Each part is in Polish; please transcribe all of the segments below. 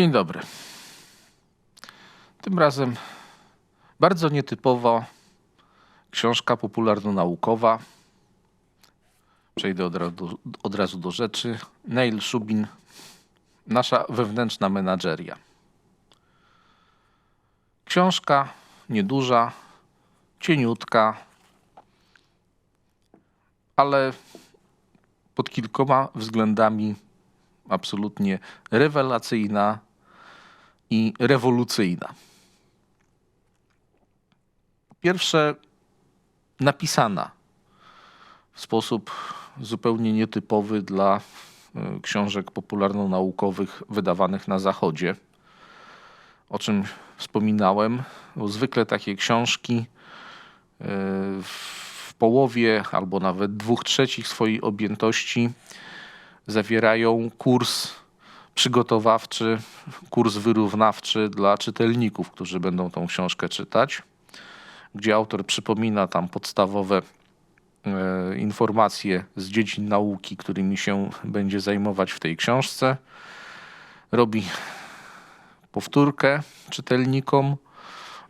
Dzień dobry. Tym razem bardzo nietypowa książka popularno-naukowa. Przejdę od razu, od razu do rzeczy. Neil Shubin, Nasza wewnętrzna menadżeria. Książka nieduża, cieniutka, ale pod kilkoma względami absolutnie rewelacyjna i rewolucyjna. Pierwsze, napisana w sposób zupełnie nietypowy dla y, książek popularno-naukowych wydawanych na Zachodzie, o czym wspominałem, zwykle takie książki y, w połowie albo nawet dwóch trzecich swojej objętości zawierają kurs przygotowawczy, kurs wyrównawczy dla czytelników, którzy będą tą książkę czytać, gdzie autor przypomina tam podstawowe e, informacje z dziedzin nauki, którymi się będzie zajmować w tej książce. Robi powtórkę czytelnikom,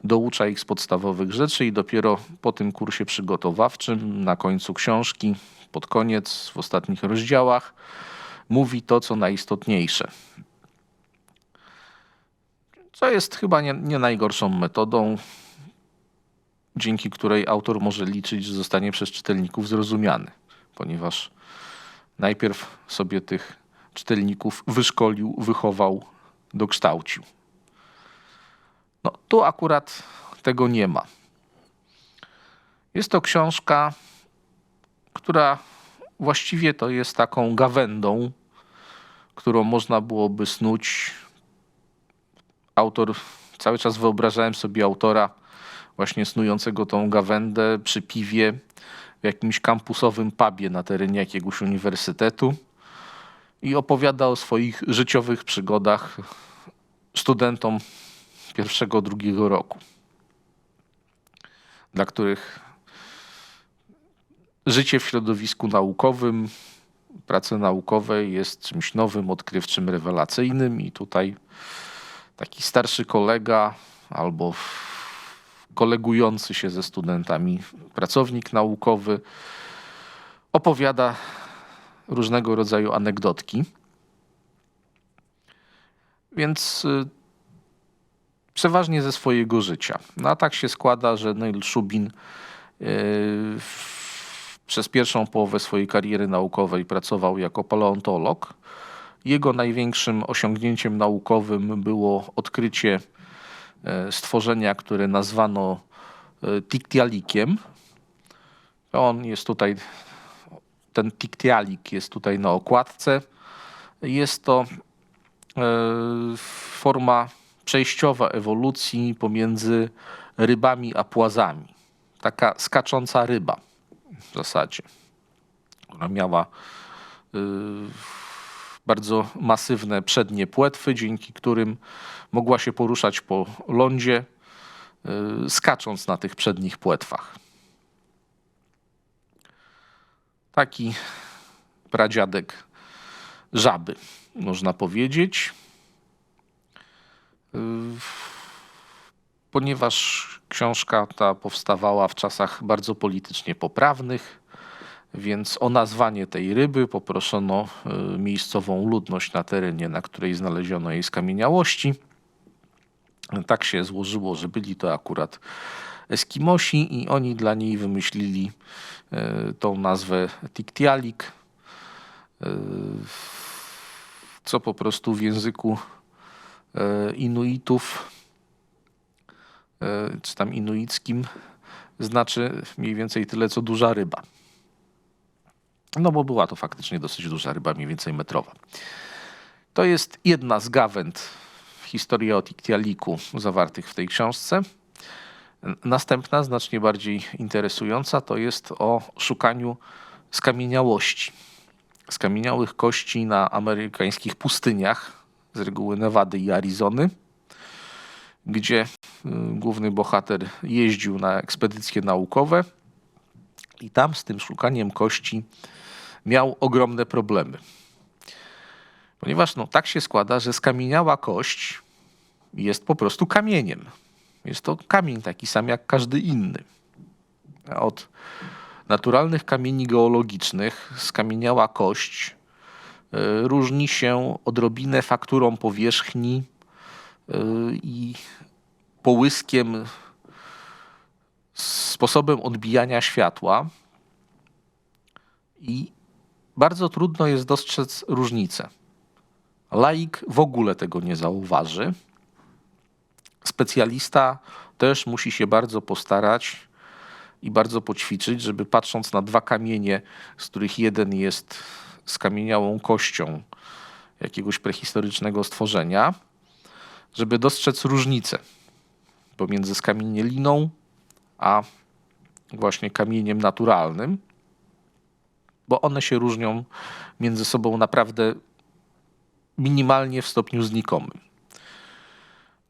doucza ich z podstawowych rzeczy i dopiero po tym kursie przygotowawczym, na końcu książki, pod koniec, w ostatnich rozdziałach, mówi to, co najistotniejsze. Co jest chyba nie, nie najgorszą metodą, dzięki której autor może liczyć, że zostanie przez czytelników zrozumiany, ponieważ najpierw sobie tych czytelników wyszkolił, wychował, dokształcił. No, tu akurat tego nie ma. Jest to książka, która właściwie to jest taką gawędą, którą można byłoby snuć. Autor, cały czas wyobrażałem sobie autora właśnie snującego tą gawędę przy piwie w jakimś kampusowym pubie na terenie jakiegoś uniwersytetu i opowiada o swoich życiowych przygodach studentom pierwszego, drugiego roku, dla których życie w środowisku naukowym, prace naukowe jest czymś nowym, odkrywczym, rewelacyjnym i tutaj taki starszy kolega albo kolegujący się ze studentami pracownik naukowy opowiada różnego rodzaju anegdotki. Więc y, przeważnie ze swojego życia. No a tak się składa, że Neil Shubin yy, przez pierwszą połowę swojej kariery naukowej pracował jako paleontolog. Jego największym osiągnięciem naukowym było odkrycie e, stworzenia, które nazwano e, tiktialikiem. On jest tutaj, ten tiktialik jest tutaj na okładce. Jest to e, forma przejściowa ewolucji pomiędzy rybami a płazami. Taka skacząca ryba w zasadzie. Ona miała y, bardzo masywne przednie płetwy, dzięki którym mogła się poruszać po lądzie, y, skacząc na tych przednich płetwach. Taki pradziadek żaby, można powiedzieć. Y, ponieważ książka ta powstawała w czasach bardzo politycznie poprawnych, więc o nazwanie tej ryby poproszono y, miejscową ludność na terenie, na której znaleziono jej skamieniałości. Tak się złożyło, że byli to akurat Eskimosi i oni dla niej wymyślili y, tą nazwę Tiktialik, y, co po prostu w języku Inuitów E, czy tam inuickim, znaczy mniej więcej tyle, co duża ryba. No bo była to faktycznie dosyć duża ryba, mniej więcej metrowa. To jest jedna z gawęd historii o Tiktialiku zawartych w tej książce. Następna, znacznie bardziej interesująca, to jest o szukaniu skamieniałości. Skamieniałych kości na amerykańskich pustyniach, z reguły Nevady i Arizony, gdzie główny bohater jeździł na ekspedycje naukowe i tam z tym szukaniem kości miał ogromne problemy. Ponieważ no, tak się składa, że skamieniała kość jest po prostu kamieniem. Jest to kamień taki sam jak każdy inny. Od naturalnych kamieni geologicznych skamieniała kość y, różni się odrobinę fakturą powierzchni y, i połyskiem, sposobem odbijania światła. I bardzo trudno jest dostrzec różnicę. Laik w ogóle tego nie zauważy. Specjalista też musi się bardzo postarać i bardzo poćwiczyć, żeby patrząc na dwa kamienie, z których jeden jest skamieniałą kością jakiegoś prehistorycznego stworzenia, żeby dostrzec różnicę pomiędzy skamienieliną a właśnie kamieniem naturalnym, bo one się różnią między sobą naprawdę minimalnie w stopniu znikomym.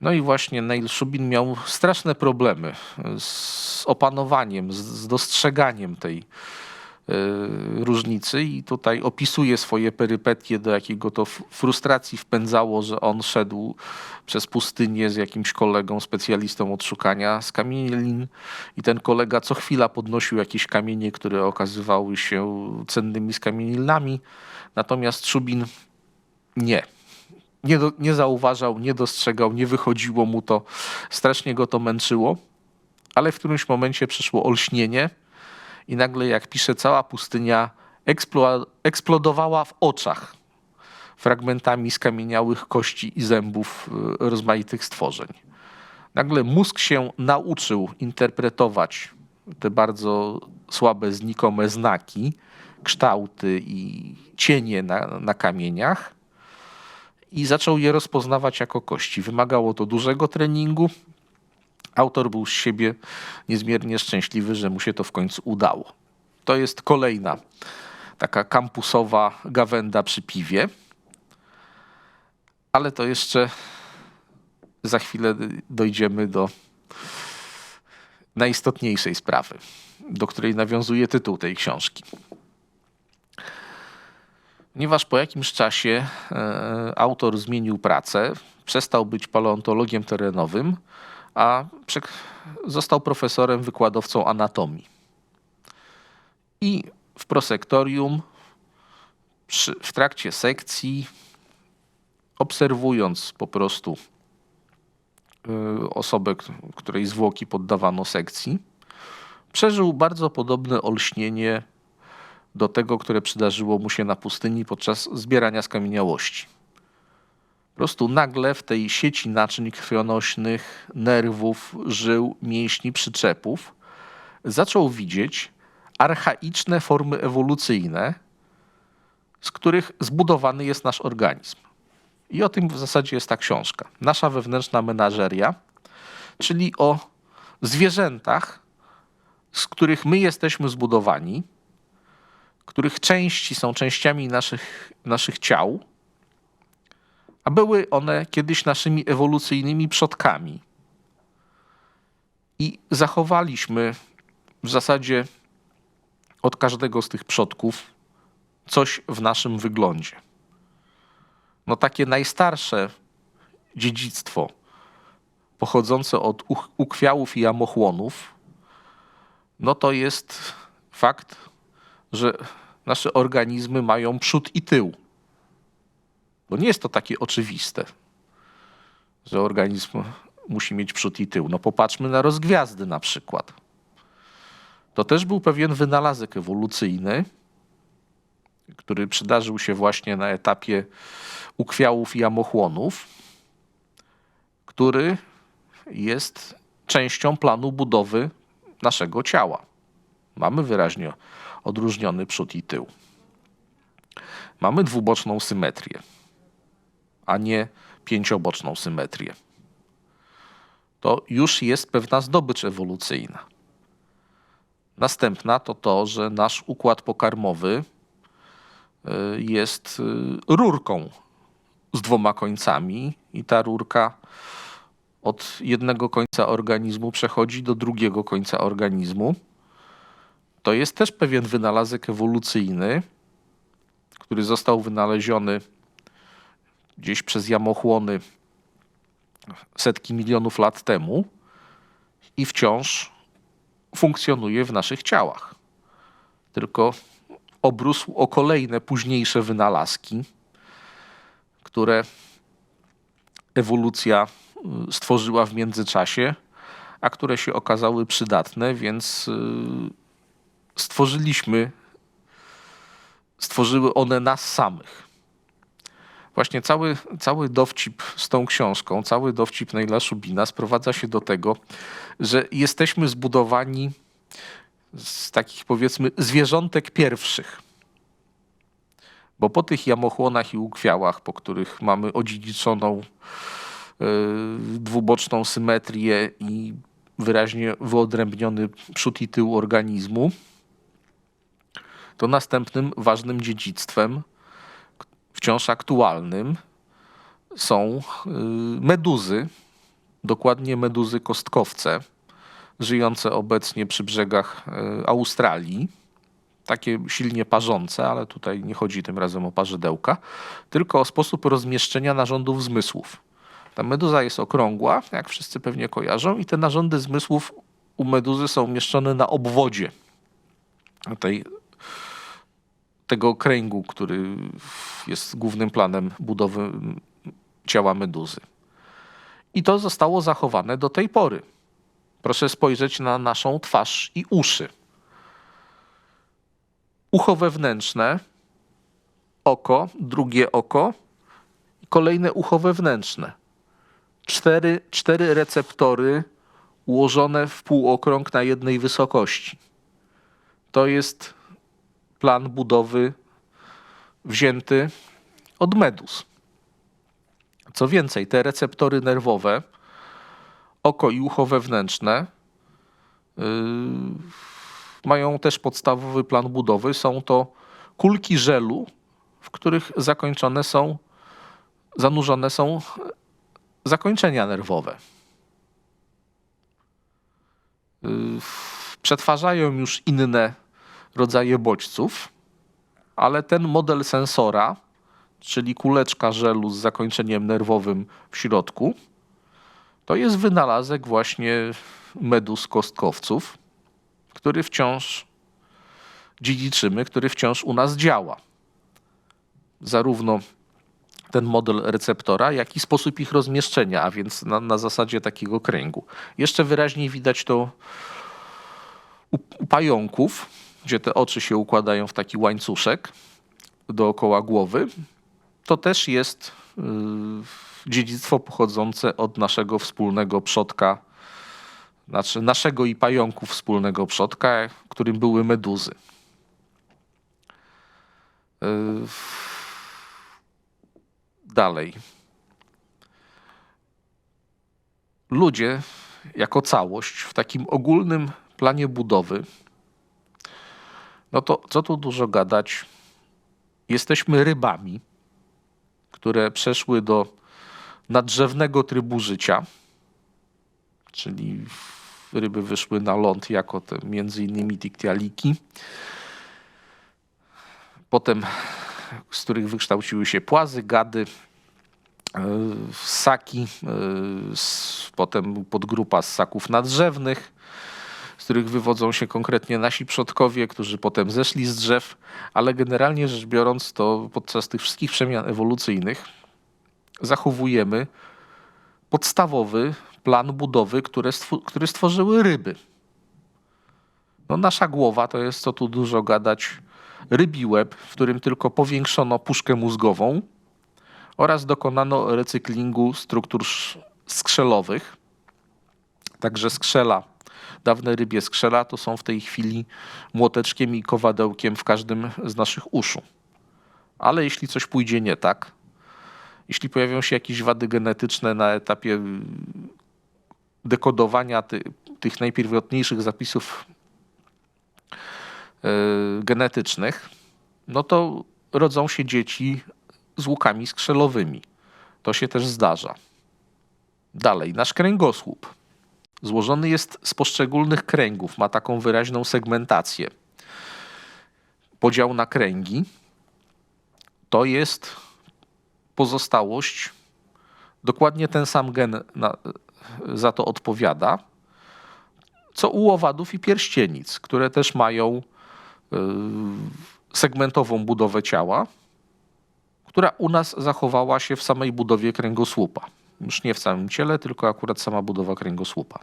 No i właśnie Neil Shubin miał straszne problemy z opanowaniem, z dostrzeganiem tej różnicy i tutaj opisuje swoje perypetie, do jakiego to frustracji wpędzało, że on szedł przez pustynię z jakimś kolegą, specjalistą od szukania z kamienien i ten kolega co chwila podnosił jakieś kamienie, które okazywały się cennymi skamienilinami, natomiast Szubin nie. Nie, do, nie zauważał, nie dostrzegał, nie wychodziło mu to, strasznie go to męczyło, ale w którymś momencie przyszło olśnienie i nagle, jak pisze, cała pustynia eksplo, eksplodowała w oczach fragmentami skamieniałych kości i zębów y, rozmaitych stworzeń. Nagle mózg się nauczył interpretować te bardzo słabe, znikome znaki, kształty i cienie na, na kamieniach i zaczął je rozpoznawać jako kości. Wymagało to dużego treningu. Autor był z siebie niezmiernie szczęśliwy, że mu się to w końcu udało. To jest kolejna taka kampusowa gawenda przy piwie. Ale to jeszcze za chwilę dojdziemy do najistotniejszej sprawy, do której nawiązuje tytuł tej książki ponieważ po jakimś czasie e, autor zmienił pracę, przestał być paleontologiem terenowym, a został profesorem wykładowcą anatomii. I w prosektorium, przy, w trakcie sekcji, obserwując po prostu y, osobę, której zwłoki poddawano sekcji, przeżył bardzo podobne olśnienie do tego, które przydarzyło mu się na pustyni podczas zbierania skamieniałości. Prostu nagle w tej sieci naczyń krwionośnych, nerwów, żył, mięśni, przyczepów zaczął widzieć archaiczne formy ewolucyjne, z których zbudowany jest nasz organizm. I o tym w zasadzie jest ta książka. Nasza wewnętrzna menażeria, czyli o zwierzętach, z których my jesteśmy zbudowani, których części są częściami naszych, naszych ciał, a były one kiedyś naszymi ewolucyjnymi przodkami. I zachowaliśmy w zasadzie od każdego z tych przodków coś w naszym wyglądzie. No takie najstarsze dziedzictwo pochodzące od ukwiałów i amochłonów, no to jest fakt, że nasze organizmy mają przód i tył. Bo nie jest to takie oczywiste, że organizm musi mieć przód i tył. No popatrzmy na rozgwiazdy na przykład. To też był pewien wynalazek ewolucyjny, który przydarzył się właśnie na etapie ukwiałów i amochłonów, który jest częścią planu budowy naszego ciała. Mamy wyraźnie odróżniony przód i tył. Mamy dwuboczną symetrię, a nie pięcioboczną symetrię. To już jest pewna zdobycz ewolucyjna. Następna to to, że nasz układ pokarmowy y, jest y, rurką z dwoma końcami, i ta rurka od jednego końca organizmu przechodzi do drugiego końca organizmu to jest też pewien wynalazek ewolucyjny, który został wynaleziony gdzieś przez jamochłony setki milionów lat temu i wciąż funkcjonuje w naszych ciałach. Tylko obrósł o kolejne późniejsze wynalazki, które ewolucja y, stworzyła w międzyczasie, a które się okazały przydatne, więc y, stworzyliśmy, stworzyły one nas samych. Właśnie cały, cały dowcip z tą książką, cały dowcip Neila Szubina sprowadza się do tego, że jesteśmy zbudowani z takich powiedzmy zwierzątek pierwszych. Bo po tych jamochłonach i ukwiałach, po których mamy odziedziczoną yy, dwuboczną symetrię i wyraźnie wyodrębniony przód i tył organizmu, to następnym ważnym dziedzictwem, wciąż aktualnym, są yy, meduzy, dokładnie meduzy kostkowce, żyjące obecnie przy brzegach yy, Australii. Takie silnie parzące, ale tutaj nie chodzi tym razem o parzydełka, tylko o sposób rozmieszczenia narządów zmysłów. Ta meduza jest okrągła, jak wszyscy pewnie kojarzą, i te narządy zmysłów u meduzy są umieszczone na obwodzie tej, tego kręgu, który jest głównym planem budowy ciała meduzy. I to zostało zachowane do tej pory. Proszę spojrzeć na naszą twarz i uszy. Ucho wewnętrzne, oko, drugie oko kolejne ucho wewnętrzne cztery, cztery receptory ułożone w półokrąg na jednej wysokości. To jest plan budowy wzięty od medus. Co więcej, te receptory nerwowe, oko i ucho wewnętrzne, yy, mają też podstawowy plan budowy. Są to kulki żelu, w których zakończone są, zanurzone są zakończenia nerwowe. Y, przetwarzają już inne rodzaje bodźców, ale ten model sensora, czyli kuleczka żelu z zakończeniem nerwowym w środku, to jest wynalazek właśnie medus kostkowców, który wciąż dziedziczymy, który wciąż u nas działa. Zarówno ten model receptora, jak i sposób ich rozmieszczenia, a więc na, na zasadzie takiego kręgu. Jeszcze wyraźniej widać to u, u pająków, gdzie te oczy się układają w taki łańcuszek dookoła głowy. To też jest yy, dziedzictwo pochodzące od naszego wspólnego przodka, znaczy naszego i pająków wspólnego przodka, którym były meduzy. Yy, dalej. Ludzie jako całość w takim ogólnym planie budowy, no to co tu dużo gadać, jesteśmy rybami, które przeszły do nadrzewnego trybu życia, czyli ryby wyszły na ląd jako te między innymi diktialiki. Potem z których wykształciły się płazy, gady, e, ssaki, e, potem podgrupa ssaków nadrzewnych, których wywodzą się konkretnie nasi przodkowie, którzy potem zeszli z drzew, ale generalnie rzecz biorąc, to podczas tych wszystkich przemian ewolucyjnych zachowujemy podstawowy plan budowy, które który stworzyły ryby. No, nasza głowa to jest, co tu dużo gadać, rybi łeb, w którym tylko powiększono puszkę mózgową oraz dokonano recyklingu struktur skrzelowych. Także skrzela, dawne rybie skrzela to są w tej chwili młoteczkiem i kowadełkiem w każdym z naszych uszu. Ale jeśli coś pójdzie nie tak, jeśli pojawią się jakieś wady genetyczne na etapie dekodowania ty, tych najpierwotniejszych zapisów E, genetycznych, no to rodzą się dzieci z łukami skrzelowymi. To się też zdarza. Dalej, nasz kręgosłup złożony jest z poszczególnych kręgów, ma taką wyraźną segmentację. Podział na kręgi to jest pozostałość, dokładnie ten sam gen na, za to odpowiada, co u owadów i pierścienic, które też mają y, segmentową budowę ciała, która u nas zachowała się w samej budowie kręgosłupa. Już nie w całym ciele, tylko akurat sama budowa kręgosłupa.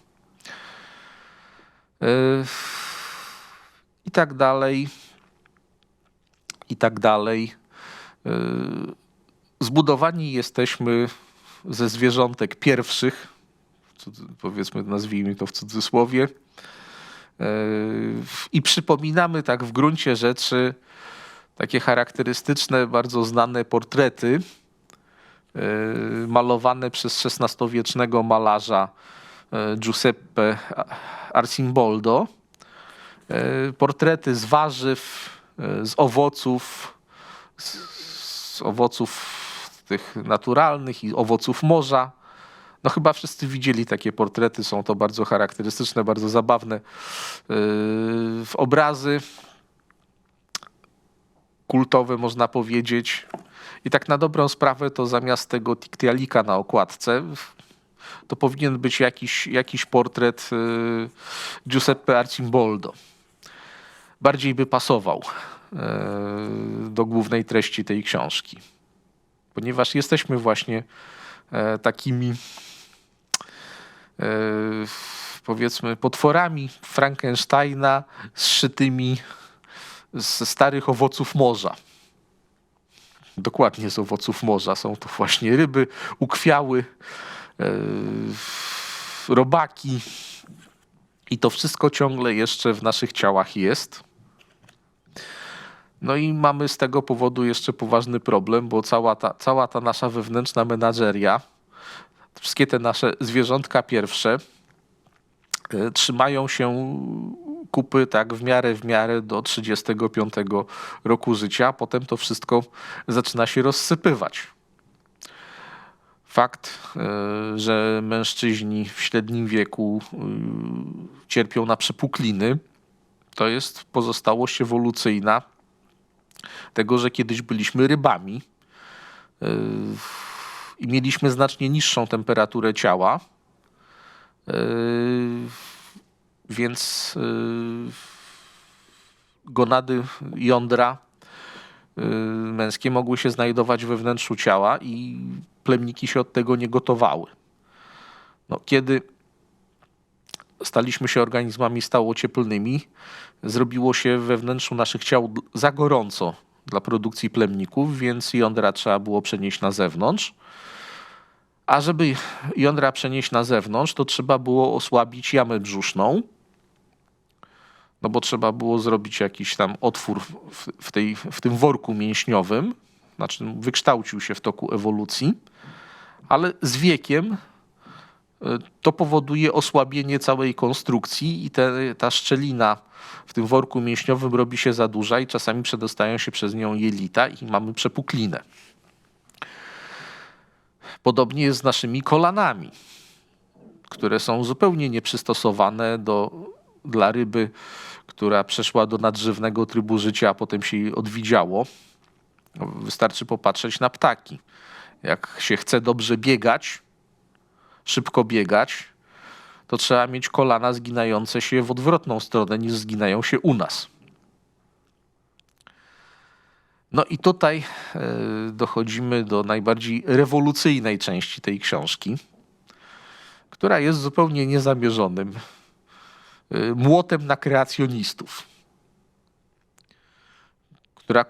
Y, I tak dalej. I tak dalej. Y, zbudowani jesteśmy ze zwierzątek pierwszych, powiedzmy, nazwijmy to w cudzysłowie. I przypominamy tak w gruncie rzeczy takie charakterystyczne, bardzo znane portrety malowane przez XVI-wiecznego malarza Giuseppe Arcimboldo. Portrety z warzyw, z owoców, z, owoców tych naturalnych i owoców morza. No chyba wszyscy widzieli takie portrety, są to bardzo charakterystyczne, bardzo zabawne yy, obrazy kultowe można powiedzieć. I tak na dobrą sprawę to zamiast tego tiktialika na okładce to powinien być jakiś, jakiś portret yy, Giuseppe Arcimboldo. Bardziej by pasował yy, do głównej treści tej książki. Ponieważ jesteśmy właśnie e, takimi e, powiedzmy potworami Frankensteina zszytymi ze starych owoców morza. Dokładnie z owoców morza. Są to właśnie ryby, ukwiały, e, robaki. I to wszystko ciągle jeszcze w naszych ciałach jest. No i mamy z tego powodu jeszcze poważny problem, bo cała ta, cała ta nasza wewnętrzna menadżeria, wszystkie te nasze zwierzątka pierwsze y, trzymają się kupy tak w miarę w miarę do 35 roku życia, potem to wszystko zaczyna się rozsypywać. Fakt, y, że mężczyźni w średnim wieku y, cierpią na przepukliny, to jest pozostałość ewolucyjna tego, że kiedyś byliśmy rybami yy, i mieliśmy znacznie niższą temperaturę ciała, więc yy, gonady jądra męskie mogły się znajdować we wnętrzu ciała i plemniki się od tego nie gotowały. No, kiedy staliśmy się organizmami stałocieplnymi, zrobiło się we wnętrzu naszych ciał za gorąco dla produkcji plemników, więc jądra trzeba było przenieść na zewnątrz. A żeby jądra przenieść na zewnątrz, to trzeba było osłabić jamę brzuszną, no bo trzeba było zrobić jakiś tam otwór w, w, tej, w tym worku mięśniowym, znaczy wykształcił się w toku ewolucji, ale z wiekiem to powoduje osłabienie całej konstrukcji i te, ta szczelina w tym worku mięśniowym robi się za duża i czasami przedostają się przez nią jelita i mamy przepuklinę. Podobnie jest z naszymi kolanami, które są zupełnie nieprzystosowane do, dla ryby, która przeszła do nadżywnego trybu życia, a potem się jej odwidziało. Wystarczy popatrzeć na ptaki. Jak się chce dobrze biegać, szybko biegać, to trzeba mieć kolana zginające się w odwrotną stronę niż zginają się u nas. No i tutaj e, dochodzimy do najbardziej rewolucyjnej części tej książki, która jest zupełnie niezamierzonym młotem na kreacjonistów. Która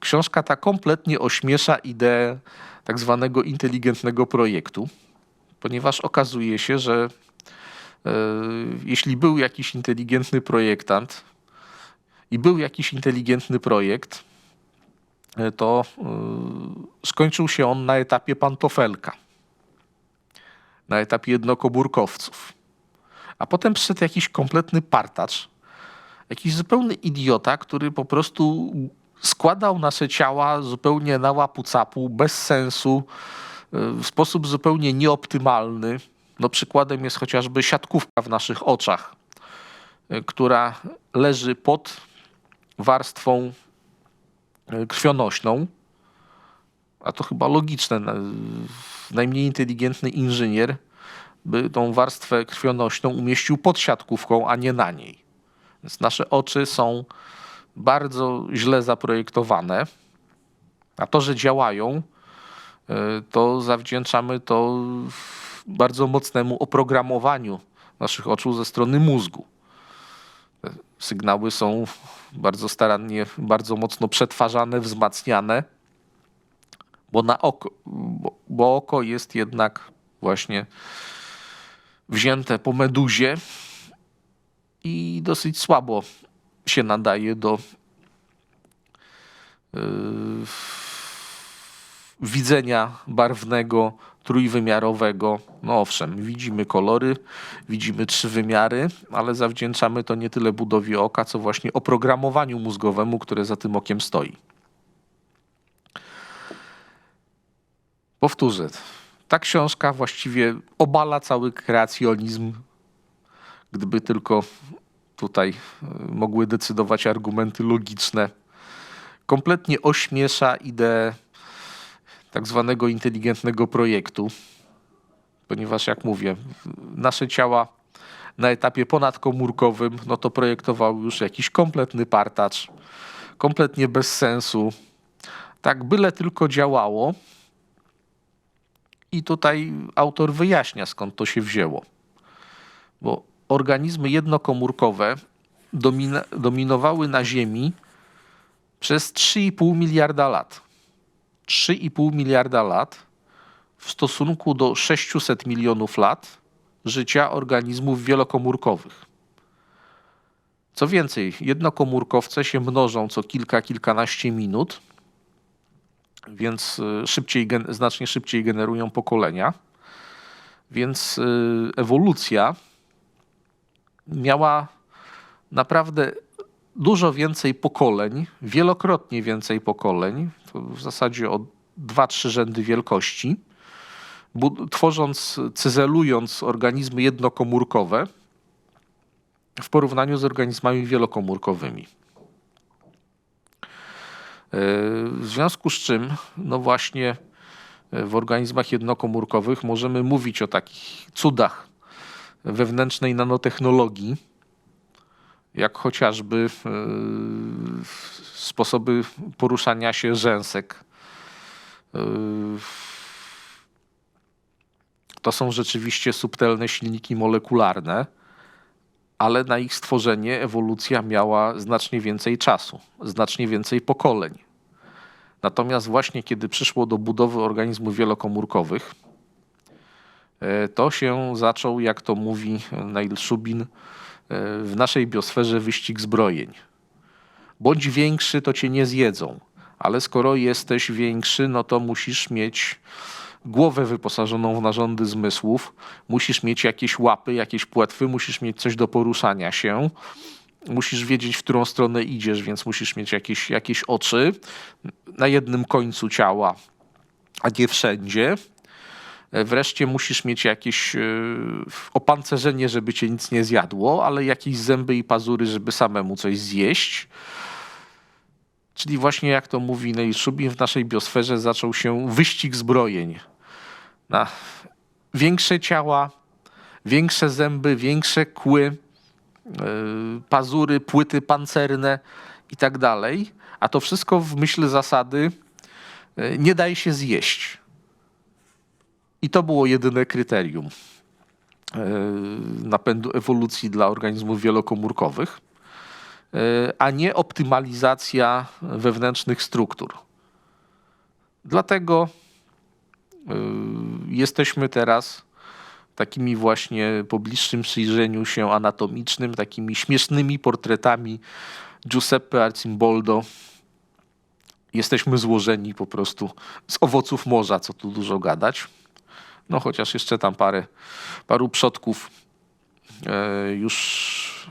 książka ta kompletnie ośmiesza ideę tak zwanego inteligentnego projektu ponieważ okazuje się, że e, jeśli był jakiś inteligentny projektant i był jakiś inteligentny projekt, e, to e, skończył się on na etapie pantofelka, na etapie jednokoburkowców. A potem przyszedł jakiś kompletny partacz, jakiś zupełny idiota, który po prostu składał nasze ciała zupełnie na łapu capu, bez sensu, w sposób zupełnie nieoptymalny. No przykładem jest chociażby siatkówka w naszych oczach, e, która leży pod warstwą e, krwionośną, a to chyba logiczne, na- najmniej inteligentny inżynier by tą warstwę krwionośną umieścił pod siatkówką, a nie na niej. Więc nasze oczy są bardzo źle zaprojektowane, a to, że działają, y, to zawdzięczamy to bardzo mocnemu oprogramowaniu naszych oczu ze strony mózgu. Sygnały są bardzo starannie, bardzo mocno przetwarzane, wzmacniane, bo, na oko, bo, bo oko jest jednak właśnie wzięte po meduzie i dosyć słabo się nadaje do yy, widzenia barwnego, trójwymiarowego. No owszem, widzimy kolory, widzimy trzy wymiary, ale zawdzięczamy to nie tyle budowie oka, co właśnie oprogramowaniu mózgowemu, które za tym okiem stoi. Powtórzę. Ta książka właściwie obala cały kreacjonizm, gdyby tylko tutaj y, mogły decydować argumenty logiczne. Kompletnie ośmiesza ideę tak zwanego inteligentnego projektu, ponieważ jak mówię, nasze ciała na etapie ponadkomórkowym, no to projektował już jakiś kompletny partacz, kompletnie bez sensu. Tak byle tylko działało. I tutaj autor wyjaśnia, skąd to się wzięło. Bo organizmy jednokomórkowe dominowały na Ziemi przez 3,5 miliarda lat. 3,5 miliarda lat w stosunku do 600 milionów lat życia organizmów wielokomórkowych. Co więcej, jednokomórkowce się mnożą co kilka, kilkanaście minut, więc y, szybciej, znacznie szybciej generują pokolenia. Więc y, ewolucja miała naprawdę dużo więcej pokoleń, wielokrotnie więcej pokoleń, w zasadzie o 2-3 rzędy wielkości, tworząc, cyzelując organizmy jednokomórkowe w porównaniu z organizmami wielokomórkowymi. W związku z czym, no właśnie e, w organizmach jednokomórkowych możemy mówić o takich cudach wewnętrznej nanotechnologii, jak chociażby e, sposoby poruszania się rzęsek. E, To są rzeczywiście subtelne silniki molekularne, ale na ich stworzenie ewolucja miała znacznie więcej czasu, znacznie więcej pokoleń. Natomiast właśnie kiedy przyszło do budowy organizmów wielokomórkowych, e, to się zaczął, jak to mówi Neil Shubin, e, w naszej biosferze wyścig zbrojeń. Bądź większy, to cię nie zjedzą, ale skoro jesteś większy, no to musisz mieć głowę wyposażoną w narządy zmysłów, musisz mieć jakieś łapy, jakieś płetwy, musisz mieć coś do poruszania się, musisz wiedzieć, w którą stronę idziesz, więc musisz mieć jakieś, jakieś oczy na jednym końcu ciała, a nie wszędzie. E, Wreszcie musisz mieć jakieś e, opancerzenie, żeby cię nic nie zjadło, ale jakieś zęby i pazury, żeby samemu coś zjeść. Czyli właśnie jak to mówi Neil Shubin, w naszej biosferze zaczął się wyścig zbrojeń. Na większe ciała, większe zęby, większe kły, yy, pazury, płyty pancerne i tak dalej. A to wszystko w myśl zasady yy, nie daje się zjeść. I to było jedyne kryterium yy, napędu ewolucji dla organizmów wielokomórkowych, a nie optymalizacja wewnętrznych struktur. Dlatego jesteśmy teraz takimi właśnie po bliższym przyjrzeniu się anatomicznym, takimi śmiesznymi portretami Giuseppe Arcimboldo. Jesteśmy złożeni po prostu z owoców morza, co tu dużo gadać. No chociaż jeszcze tam parę, paru przodków e, już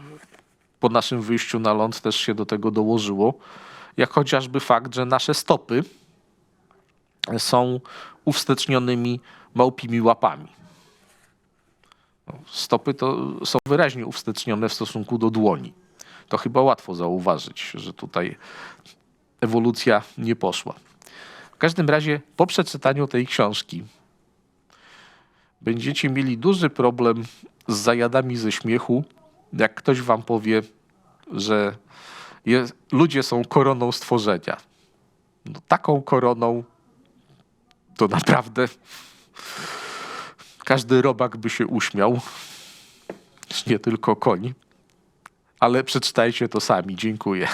po naszym wyjściu na ląd też się do tego dołożyło. Jak chociażby fakt, że nasze stopy są uwstecznionymi małpimi łapami. No, Stopy to są wyraźnie uwstecznione w stosunku do dłoni. To chyba łatwo zauważyć, że tutaj ewolucja nie poszła. W każdym razie po przeczytaniu tej książki będziecie mieli duży problem z zajadami ze śmiechu, jak ktoś wam powie, że je, ludzie są koroną stworzenia. No, taką koroną to naprawdę każdy robak by się uśmiał. Nie tylko koń. Ale przeczytajcie to sami. Dziękuję.